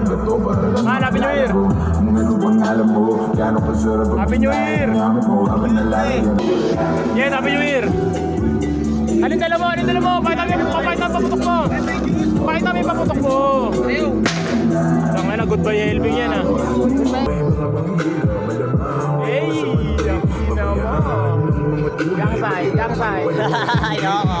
Man, Happy New Year! Happy New Year! Yes, Happy New Year! Alin dala mo? Alin dala mo? Pakita mo, pakita mo paputok mo! Pakita mo yung paputok mo! Ang na, goodbye Elving yan ah. Hey! Ina mo!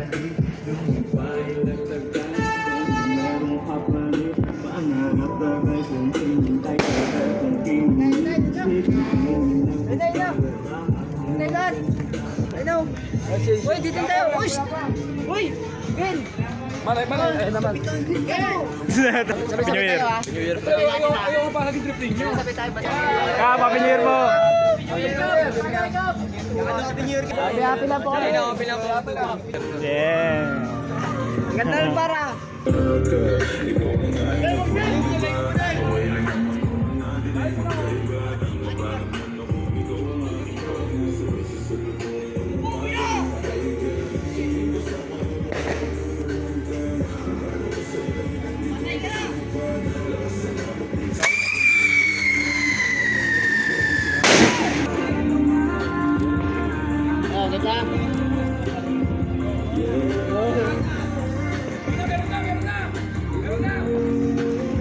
Uy, dito tayo. Uy! shh! Uy! Ben! Happy New Year! Sabi tayo ba Kap, Happy New Year po! Happy happy lang po kami. Yeah! Ganda rin para. Oh, ganda.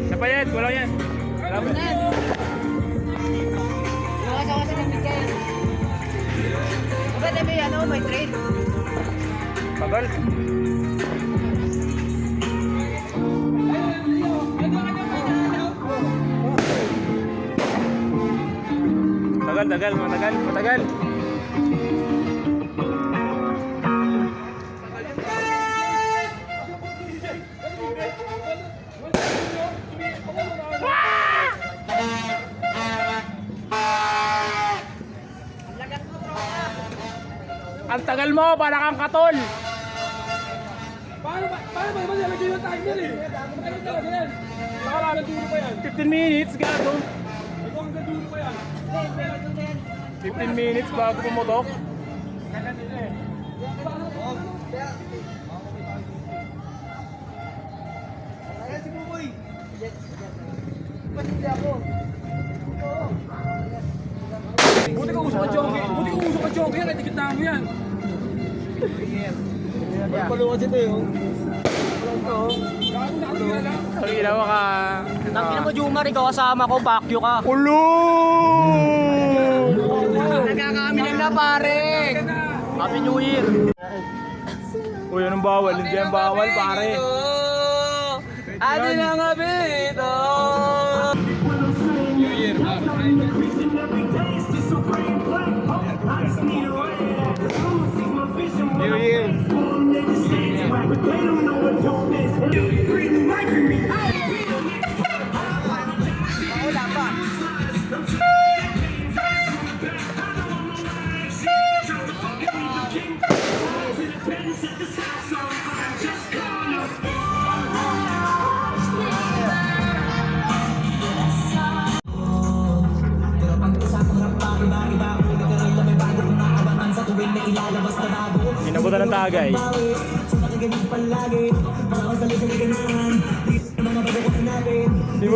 Sa payet, wala yan. Salamat. Luwas ako sa nabigay. Bakit may ano, may trade? Tagal. Tagal, tagal, matagal, matagal. Ang tagal mo, para kang katol. Paano ba? Paano ba nilagay yung timer eh? Ano talaga yan? Nakalaman dulo pa yan. 15 minutes, gato. Ikaw ang dulo pa yan. 15 minutes bago pumutok. Buti ka usok ka joke. Buti ka usok ka joke yan. Ay, tikit na mo yan. Paluwas ito yun. Na. Ang ginawa ka. Tangina mo, Jumar, ikaw kasama ko, bakyo ka. Ulo! Nagkakami lang na, pare. Happy New Year. Uy, anong bawal? Hindi yan bawal, pare. Ano na nga, Bito? New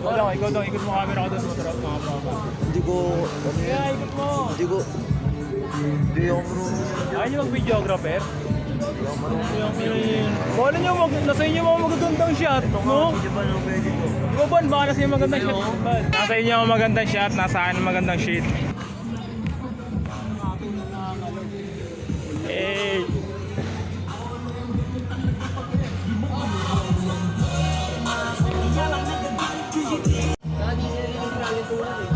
Ikaw daw, ikaw daw, ikot mo camera ko doon sa tropa. Mga tropa. Hindi ko, Kaya ikot mo. hindi ko, hindi ako marunong. Ayaw niyo mag-videographer? Wala niyo mag nasa inyo mga magagandang shot, no? Hindi ba nang pwede to? Ikaw ba, baka nasa inyo magandang shot. Ban. Nasa inyo ang magandang shot, nasa akin ang magandang shit.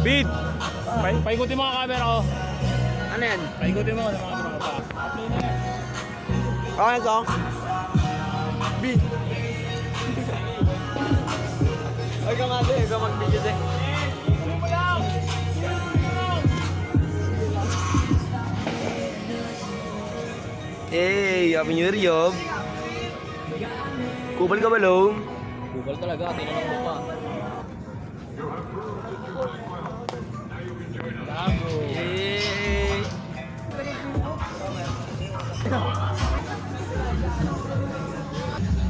Bid! Pa paikutin mo ang camera ko. Ano yan? Paikutin mo ng mga tropa. Okay ito. B. Ay ka nga din, ikaw mag-video din. Hey, Happy New Year, Yob. Kubal ka ba, Long? Google talaga, tinanong mo pa.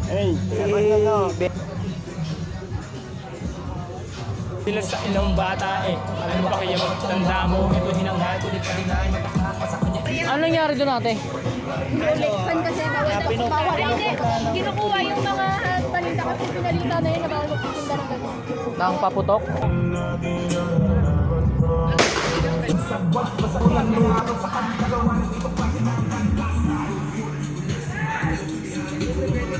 Hey, Hey. sila sa ilang bata eh. Alam mo pa kaya magtanda mo, ito hinanggal, kulit pa rin ay sa kanya. Ano nangyari doon ate? Fan kasi bawal bawal hindi. Kinukuha yung mga paninda kasi pinalita na yun na bawal magtitinda ng ganun. Nang paputok? Ang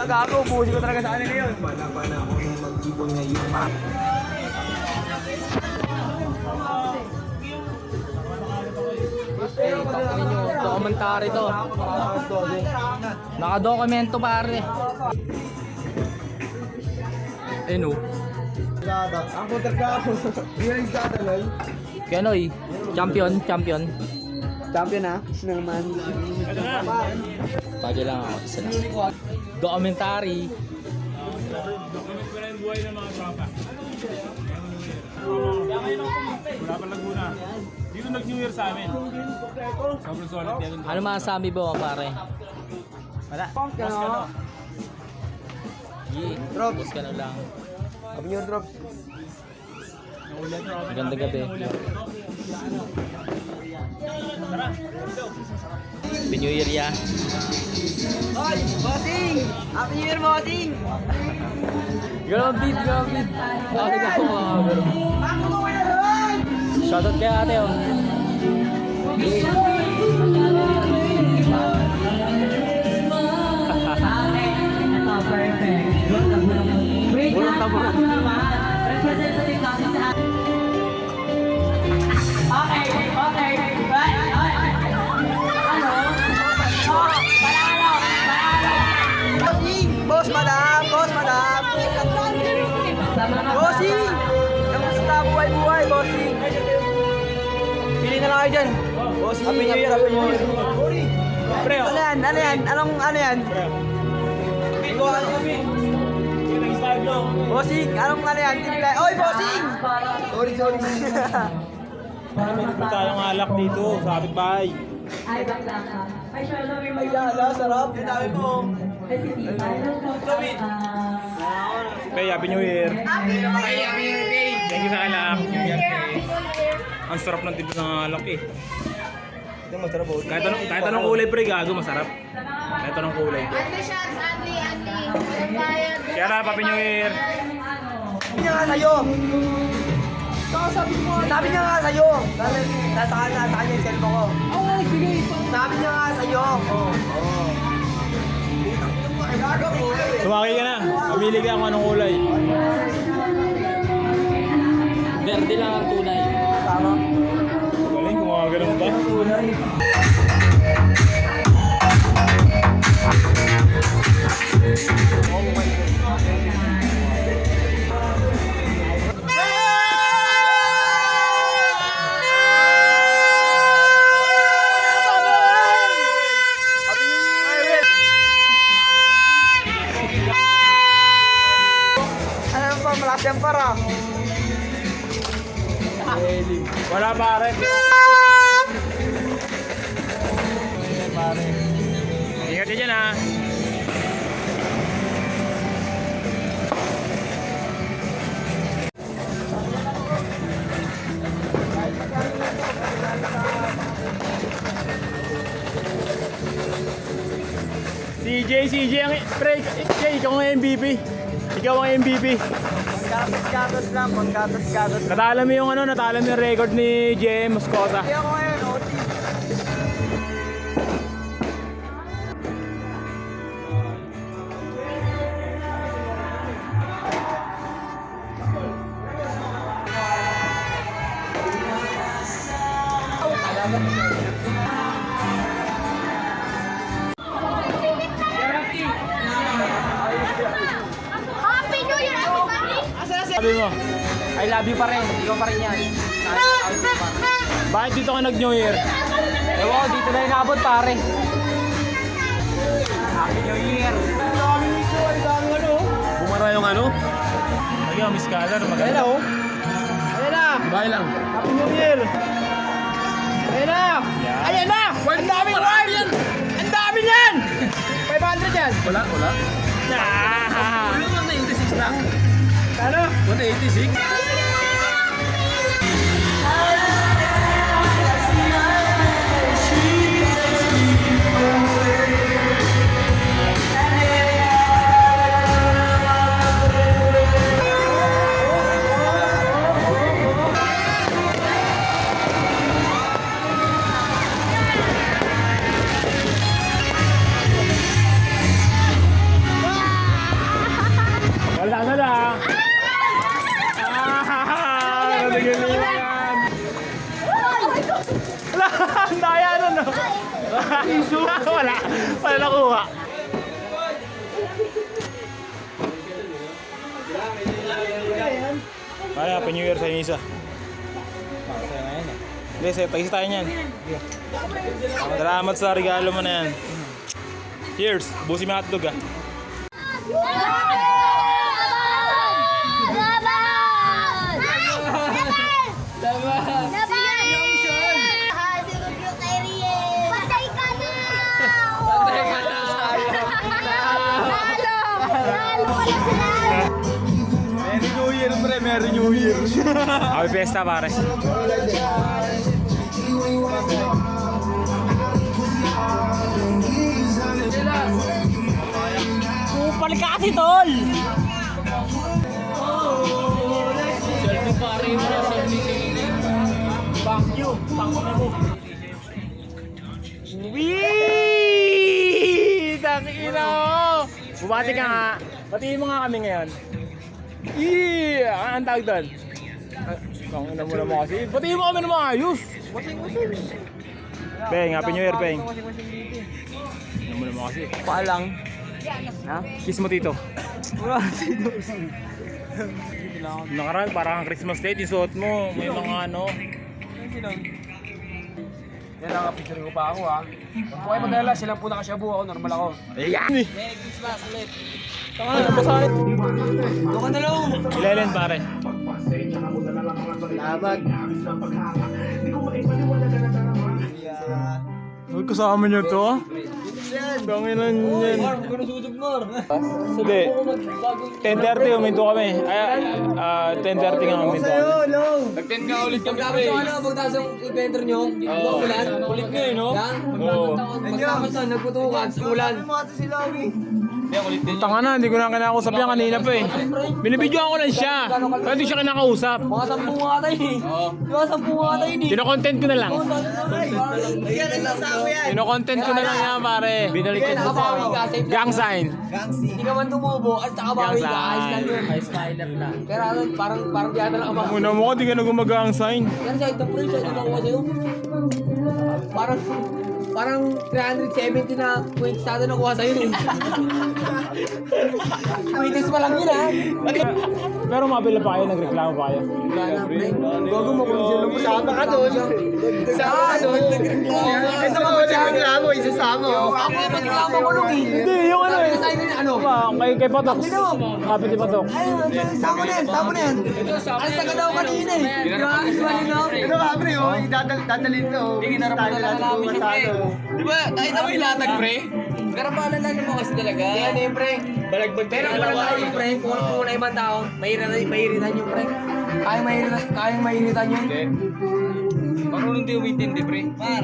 Puta gago, buhusin ko talaga sa kanila yun. Eh, tangin nyo, dokumentary to. Nakadokumento pare. Eh no. Ang kontra ka ako. Yung isada lang. Kenoy, champion, champion. Champion ha? Naman. Ito na. Bagay lang ako sa Documentary. Document ko na yung buhay ng mga tropa. Wala pa Laguna. Dito nag-New Year sa amin. Sobrang solid. Ano mo pare? Wala. Punk ka Mas na. ano? Yeah, Drop. Bus ka na lang. Happy New Year drops. Maganda gabi. Happy New Year ya. Hoy! Bossing! Happy New Year, beat, girl beat. Ate ka po mga na lang! Shoutout kay ate oh. Burong na burong. Representative Bossing! Kamusta buhay-buhay, bossing? Pili na lang kayo dyan. Bossing! Happy New Year, Happy New Year. Pre, Ano yan? Ano yan? Anong ano yan? Ano kami? Bossing! Anong ano yan? Team play. Oy, bossing! Sorry, sorry. May libre tayong alak dito sa kapitbahay. Ay, bakla ka. Ay, sure, no, may Ay, lala, sarap. Ang dami mo. Ano po? Ah, Pre, Happy New Year. Thank you sa alak. Ang sarap ng tipo ng alak eh. Ito masarap po. Kahit anong, kahit anong kulay pre, gago masarap. Kahit anong kulay. Anli shots. Walang bayad. Kaya na, Happy New Year. Sabi niya nga sa'yo. Sabi niya nga sa'yo. Nasa, kanya, nasa kanya yung cellphone ko. Oo, sige. Sabi niya nga sa'yo. Oo. Oo. Sumaki ka na. Pamili ka kung anong kulay. Verde lang ang tunay. Tama. Galing, ganun ba? Ano CJ, CJ ang... Pre, Jay, ikaw ang MVP. Ikaw ang MVP. Gatas-gatas lang, maggatas-gatas. Natalo mo yung ano, natalo mo yung record ni JM Moscota. Kaya ako ngayon, OT. Happy New Year, everybody! Sabi mo, I love you pa rin. Ikaw pa rin yan. bakit dito ka nag-New Year? Ewan ko, dito na inabot pare. Happy New Year. Bumara yung ano? Lagi ang miskalar, maganda. oh. Ayan na. Bye lang. Happy New Year. Ayan na. Ayan na. Ang daming word. Ang dami niyan. 500 yan. Wala, wala. Ah! Ano lang na 86 lang? Ano? 186? Wala nakuha. Kaya, Happy New Year sa inyo isa. Hindi, sa'yo, tagis tayo niyan. Salamat sa regalo mo na yan. Cheers! Busi mo hotdog ah. Year, pre. Merry New Year. Happy Fiesta pare. Kupal ka kasi, tol. Selfie pare mo na, selfie. You. You. Wee! Tangina mo! Bumati ka nga. Batiin mo nga kami ngayon. Yee! Ang tawag doon? Ang ina mo naman kasi. Batiin mo kami ng maayos. Peng, Happy New Year, Peng. Ano mo naman kasi. Paalang. Kiss mo tito. Nakaraan, parang Christmas date, yung suot mo. May mga ano. Yan lang, picture ko pa ako ha. Huwag po kayo madala, silang po nakasyabu ako, normal ako. Ayan! Ano ba sa Doon ka na lang. Ilelen pare. Laban. Huwag kasama niyo to ah. Tanginan yan. Huwag ka nasusog, Mar. Hindi. 10.30 uminto kami. Ay, ah, 10.30 nga uminto kami. Nag-10 ka ulit kami, pre. sa ano, pagtaas ang inventor nyo, oh. ulan. Kulit nga eh, no? Yan. Oo. Pagkakot sa nagputukan, ulan. Hindi, kulit din. Tanga na, hindi ko na kinakausap yan kanina pa eh. Binibidyoan ko lang siya. Pero hindi siya kinakausap. Mga sampu nga tayo eh. Di ba sampu nga tayo eh. Kino-content ko na lang. Kino-content ko na lang yan pare. Binalik ko ka, safe Gang sign. Hindi ka man tumubo at nakabawi ka, ayos lang yun. Smiler lang. Pero ano, parang, parang di ata lang kabang. Muna mo ko, di ka na gumagang sign. Yan sa ito, pre, sa ito nakuha sa'yo. Parang, parang 370 na points sa ito nakuha sa'yo eh. Points pa lang yun ah. Pero mabila pa kayo, nagreklamo pa kayo. Wala na, pre. Mo kung sino mo sama ka doon. Sama ka doon. Isa ka mo siya. Reklamo, isasama. Ako yung magreklamo ko nung eh. Hindi, yung ano eh. Sabi na tayo na ano. Ah, kay, kay Patok. Kapit ni Patok. Ayun, sama na yan, sama na yan. Alis ka daw kanina eh. Di ba? Alis ba nila? Ano ba, pre? Oh, dadalhin to. Hindi, kinarapan na namin siya, pre. Di ba, kahit ako ilatag, pre? Karapalan na naman kasi talaga. Ano yun, pre? Balagbag Pero kung wala tayo yung pre, kung kung wala ibang tao, mahiritan, yung pre. Kaya mahiritan, kaya mahiritan yun. Marunong di umintindi, pre. Par.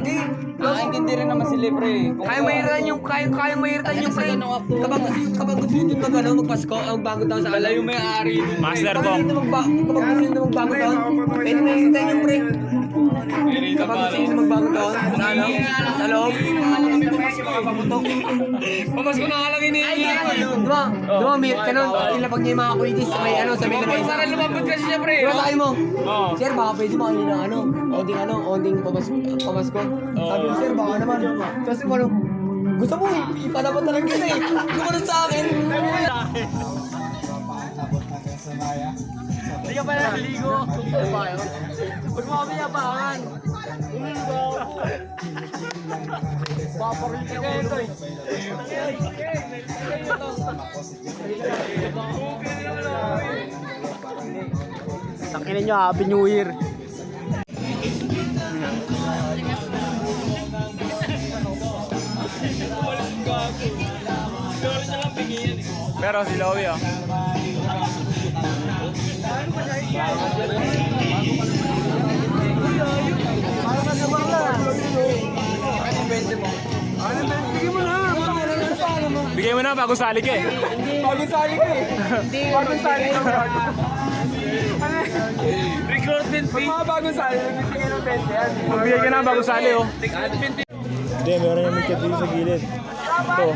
Nakakaintindi rin naman sila, pre. Kaya mahiratan yung, kaya, kaya mahiratan yung, pre. Kapag, kapag gusto nyo mag, ano, magpasko, magbago taon sa kanila, yung may-ari. Master Kong. Kapag gusto nyo magbago taon, pwede mahiratan yung, pre. Kapag gusto nyo magbago taon, sa ano, sa loob. Pamasko na nga lang iniingi. Di ba? Di ba, may kanon, ilapag niya yung mga kuitis may ano, sa may lamesa. Para lumabot kasi siya, pre. Di ba sabi mo? Oo. Sir, baka pwede mo kanina ano, onding ano, onding pamas pamasko. Sabi ko, sir, baka naman. Kasi ano, gusto mo, ipadapat na lang kita eh. Mo sa akin. Ka pa naligo. Huwag mo kami yabangan. Paparin ka ito eh. Takinan Happy New Year. Pero si Lowy oh. Bigay mo na bago sali ka eh. Bagong sali ka eh. Bagong sali ka. Recruitment fee. Mga bagong sali, nagbibigay ng 20 yan. Magbigay ka na bago sali oh. Hindi, meron yung midget dito sa gilid. Ito.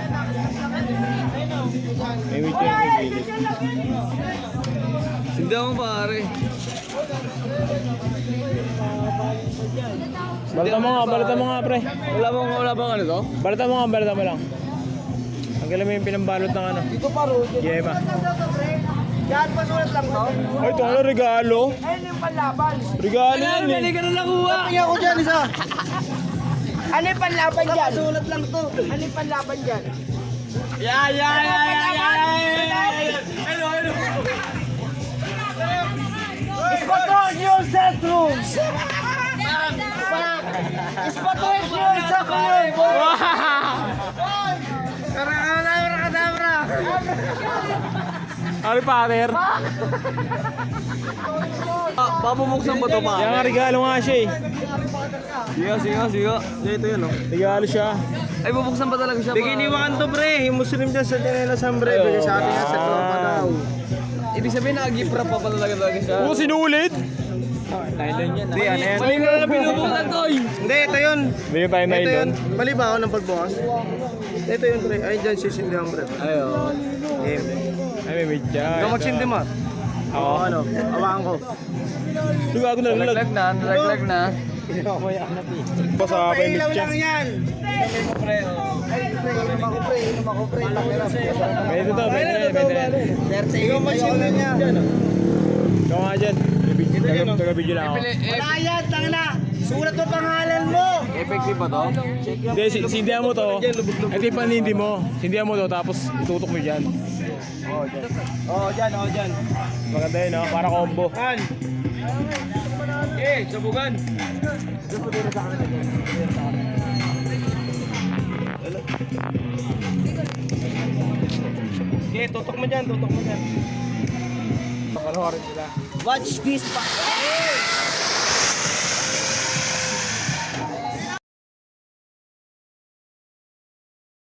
May midget sa gilid. Hindi ako pare. Balita mo nga, balita mo nga pre. Wala bang, wala bang ano to? Balita mo nga, balita mo lang. Ang galing mo yung pinambalot ng ano. Dito pa ro. Yema. Yan, pasulat lang to. Ay, ito ano, regalo? Ayun yung panlaban. Regalo yan eh. ka na nakuha. Tingnan ko dyan isa. Ano yung panlaban dyan? Pasulat lang to. Ano yung panlaban dyan? Yeah, yeah, yeah, yeah, yeah. Hello, hello. Ispatol yung set room! Ispatol yung set room! Karakadabra, kadabra! Harry Potter. Papumuksan ba to pa? Yan nga, regalo nga siya eh. Siga, siga, siga. Ito yun oh. Regalo siya. Ay, bubuksan ba talaga siya? Biginiwakan to pre, yung Muslim dyan sa Tinela Sambre, bigay sa atin yan sa tropa daw. Ibig sabihin, nag-gipra pa pala talaga talaga siya. Oo, sinulid. Hindi, ano yan? Mali na lang binubuksan to eh. Hindi, ito yun. Bigyan pa yung Ito yun. Mali ba ako ng pagbukas? Ito yun pre, ay dyan sisindihan pre. Ayo. Game. Ay, may midya. Ikaw magsindi mo. Oo. ano, awakan ko. Lugago na lang. Nalaglag na, nalaglag na. Basa pa yung midya. yan. Ay, pre, inom ako pre, inom ako pre. Pwede to, pwede na, pwede na. Perte, ikaw magsindi niya. Ikaw nga dyan. Taga- Taga-video lang ako. Wala yan, tangina. Sulat mo pangalan mo. Effective ba to? Hindi, si- sindihan mo to. Ito yung panindi mo. Sindihan mo to, tapos itutok mo dyan. Oh, dyan, oh, dyan. Maganda yun, no? Para combo. An. Eh, sabugan. Okay, tutok mo dyan, tutok mo dyan. Pakalho rin sila. Watch this pa.